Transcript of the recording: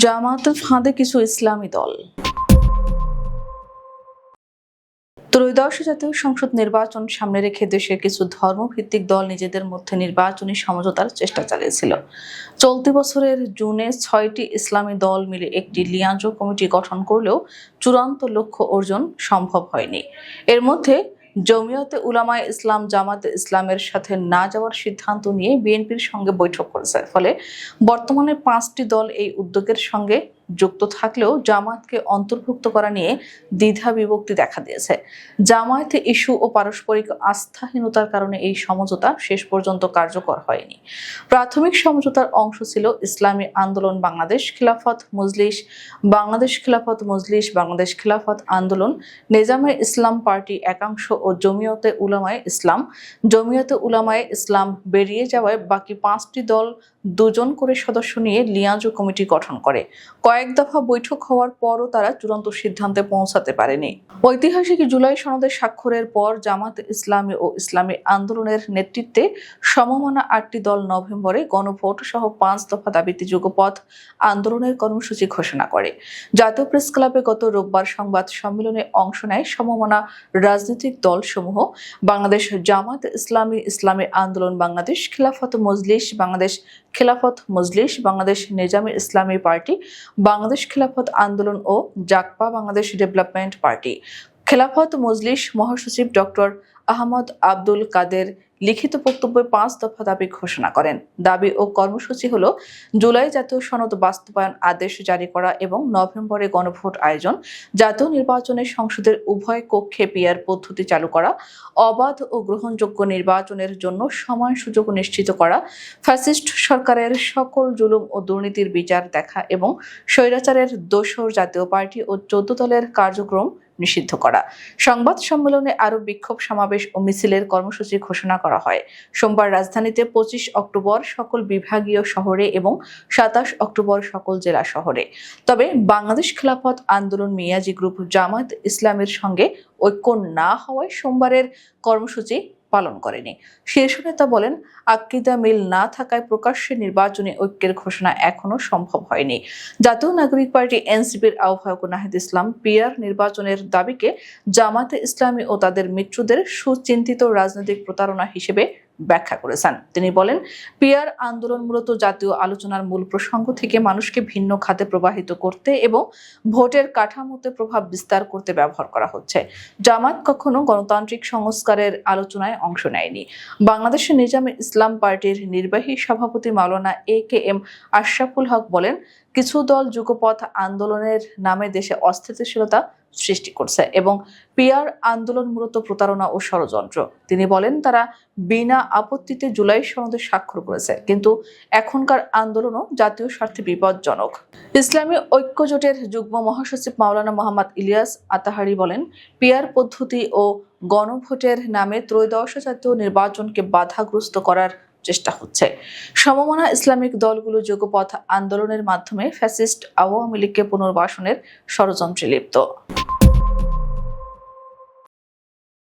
জামাতের ফাঁদে কিছু ইসলামী দল। ত্রয়োদশ জাতীয় সংসদ নির্বাচন সামনে রেখে দেশের কিছু ধর্মভিত্তিক দল নিজেদের মধ্যে নির্বাচনী সমঝোতার চেষ্টা চালিয়েছিল। চলতি বছরের জুনে ছয়টি ইসলামী দল মিলে একটি লিয়াজো কমিটি গঠন করলেও চূড়ান্ত লক্ষ্য অর্জন সম্ভব হয়নি। এর মধ্যে জমিয়তে উলামায় ইসলাম জামাতে ইসলামের সাথে না যাওয়ার সিদ্ধান্ত নিয়ে বিএনপির সঙ্গে বৈঠক করেছে। ফলে বর্তমানে পাঁচটি দল এই উদ্যোগের সঙ্গে যুক্ত থাকলেও জামায়াতকে অন্তর্ভুক্ত করা নিয়ে দ্বিধা বিভক্তি দেখা দিয়েছে। জামায়াতে ইস্যু ও পারস্পরিক আস্থাহীনতার কারণে এই সমঝোতা শেষ পর্যন্ত কার্যকর হয়নি। প্রাথমিক সমঝোতার অংশ ছিল ইসলামী আন্দোলন বাংলাদেশ খিলাফত মজলিস, বাংলাদেশ খিলাফত মজলিস, বাংলাদেশ খিলাফত আন্দোলন, নিজামে ইসলাম পার্টি একাংশ ও জমিয়তে উলামায়ে ইসলাম। জমিয়তে উলামায়ে ইসলাম বেরিয়ে যাওয়ায় বাকি পাঁচটি দল দুজন করে সদস্য নিয়ে লিয়াজো কমিটি গঠন করে। কয়েক দফা বৈঠক হওয়ার পরও তারা চূড়ান্ত সিদ্ধান্তে পৌঁছাতে পারেনি। ঐতিহাসিক জুলাই সনদে স্বাক্ষরের পর জামাত ইসলামী ও ইসলামী আন্দোলনের নেতৃত্বে সমমনা আটটি দল নভেম্বরে গণভোট সহ পাঁচ দফা দাবিতে যুগপথ আন্দোলনের কর্মসূচি ঘোষণা করে। জাতীয় প্রেস ক্লাবে গত রোববার সংবাদ সম্মেলনে অংশ নেয় সমমনা রাজনৈতিক দলসমূহ। বাংলাদেশ জামাত ইসলামী ইসলামী আন্দোলন, বাংলাদেশ খিলাফত মজলিস, বাংলাদেশ খিলাফত মজলিস, বাংলাদেশ নিজামী ইসলামী পার্টি বাংলাদেশ খেলাফত আন্দোলন ও জাকপা বাংলাদেশ ডেভেলপমেন্ট পার্টি। খেলাফত মজলিস মহাসচিব ডক্টর আহমদ আব্দুল কাদের লিখিত বক্তব্যে পাঁচ দফা দাবি ঘোষণা করেন। দাবি ও কর্মসূচি হল জুলাই জাতীয় সনদ বাস্তবায়ন আদেশ জারি করা এবং নভেম্বরে গণভোট আয়োজন, জাতীয় নির্বাচনে সংসদের উভয় কক্ষে পিয়ার পদ্ধতি চালু করা, অবাধ ও গ্রহণযোগ্য নির্বাচনের জন্য সময় সুযোগ নিশ্চিত করা, ফ্যাসিস্ট সরকারের সকল জুলুম ও দুর্নীতির বিচার দেখা এবং স্বৈরাচারের দোসর জাতীয় পার্টি ও চোদ্দ দলের কার্যক্রম নিষিদ্ধ করা। সংবাদ সম্মেলনে আরও বিক্ষোভ সমাবেশ ও মিছিলের কর্মসূচি ঘোষণা করা হয়। সোমবার রাজধানীতে পঁচিশ অক্টোবর সকল বিভাগীয় শহরে এবং সাতাশ অক্টোবর সকল জেলা শহরে। তবে বাংলাদেশ খেলাফত আন্দোলন মিয়াজি গ্রুপ জামায়াত ইসলামের সঙ্গে ঐক্য না হওয়ায় সোমবারের কর্মসূচি পালন করেনি। শীর্ষ নেতা বলেন, আকিদা মিল না থাকায় প্রকাশ্যে নির্বাচনী ঐক্যের ঘোষণা এখনও সম্ভব হয়নি। জাতীয় নাগরিক পার্টি এনসিপির আহ্বায়ক নাহিদ ইসলাম পিয়ার নির্বাচনের দাবিকে জামাতে ইসলামী ও তাদের মিত্রদের সুচিন্তিত রাজনৈতিক প্রতারণা হিসেবে ব্যাখ্যা করেছেন। তিনি বলেন, পিয়ার আন্দোলন মূলত জাতীয় আলোচনার মূল প্রসঙ্গ থেকে মানুষকে ভিন্ন খাতে প্রবাহিত করতে এবং ভোটের কাঠামোতে প্রভাব বিস্তার করতে ব্যবহার করা হচ্ছে। জামাত কখনো গণতান্ত্রিক সংস্কারের আলোচনায় অংশ নেয়নি। বাংলাদেশের নিজামে ইসলাম পার্টির নির্বাহী সভাপতি মাওলানা এ কে এম আশরাফুল হক বলেন, কিছু দল যুগপথ আন্দোলনের নামে দেশে অস্থিতিশীলতা সৃষ্টি করছে এবং পিয়ার আন্দোলন মূলত প্রতারণা ও ষড়যন্ত্র। তিনি বলেন, তারা বিনা আপত্তিতে জুলাই সনদে স্বাক্ষর করেছে। কিন্তু এখনকার আন্দোলনও জাতীয় স্বার্থে বিপজ্জনক। ইসলামী ঐক্য জোটের যুগ্ম মহাসচিব মাওলানা মোহাম্মদ ইলিয়াস আতাহারি বলেন, পিয়ার পদ্ধতি ও গণভোটের নামে ত্রয়োদশ জাতীয় নির্বাচনকে বাধাগ্রস্ত করার চেষ্টা হচ্ছে। সমমনা ইসলামিক দলগুলো যুগপথ আন্দোলনের মাধ্যমে ফ্যাসিস্ট আওয়ামী লীগকে পুনর্বাসনের ষড়যন্ত্রে লিপ্ত।